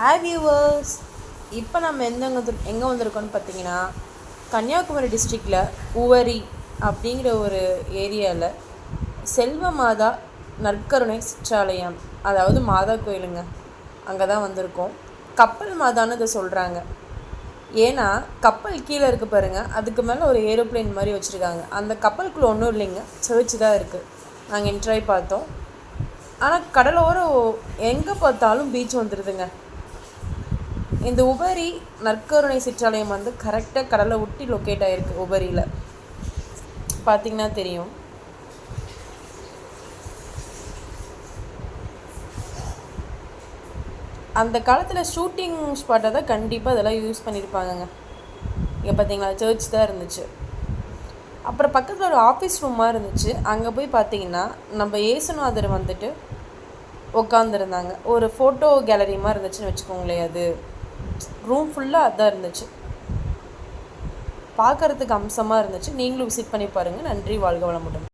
Hi viewers இப்போ நம்ம எந்த எங்கே வந்திருக்கோம்னு பார்த்தீங்கன்னா கன்னியாகுமரி டிஸ்ட்ரிக்டில் உவரி அப்படிங்கிற ஒரு ஏரியாவில் செல்வ மாதா நற்கருணை சிற்றாலயம் அதாவது மாதா கோயிலுங்க. அங்கே தான் வந்திருக்கோம். கப்பல் மாதான்னு இதை சொல்கிறாங்க ஏன்னா கப்பல் கீழே இருக்குது பாருங்கள் அதுக்கு மேலே ஒரு ஏரோப்ளேன் மாதிரி வச்சுருக்காங்க. அந்த கப்பலுக்குள்ளே ஒன்றும் இல்லைங்க. சர்ச் தான் இருக்குது நாங்கள் என்ட்ராய் பார்த்தோம். ஆனால் கடலோரம் எங்கே பார்த்தாலும் பீச் வந்துடுதுங்க இந்த உபரி நற்கருணை சிற்றாலயம் வந்து கரெக்டாக கடலை ஒட்டி லொக்கேட் ஆகிருக்கு உபரியில். பார்த்தீங்கன்னா தெரியும். அந்த காலத்தில் ஷூட்டிங் ஸ்பாட்டை தான் கண்டிப்பாக அதெல்லாம் யூஸ் பண்ணியிருப்பாங்கங்க இங்கே பார்த்தீங்களா சர்ச் தான் இருந்துச்சு. அப்புறம் பக்கத்தில் ஒரு ஆஃபீஸ் ரூமாக இருந்துச்சு. அங்கே போய் பார்த்தீங்கன்னா நம்ம ஏசுநாதர் வந்துட்டு உட்காந்துருந்தாங்க ஒரு ஃபோட்டோ கேலரி மாதிரி இருந்துச்சுன்னு வச்சுக்கோங்களேன் அது. ரூம் ஃபுல்லாக அதான் இருந்துச்சு. பார்க்குறதுக்கு அம்சமாக இருந்துச்சு. நீங்களும் விசிட் பண்ணி பாருங்கள் நன்றி. வாழ்க வளமுடன்.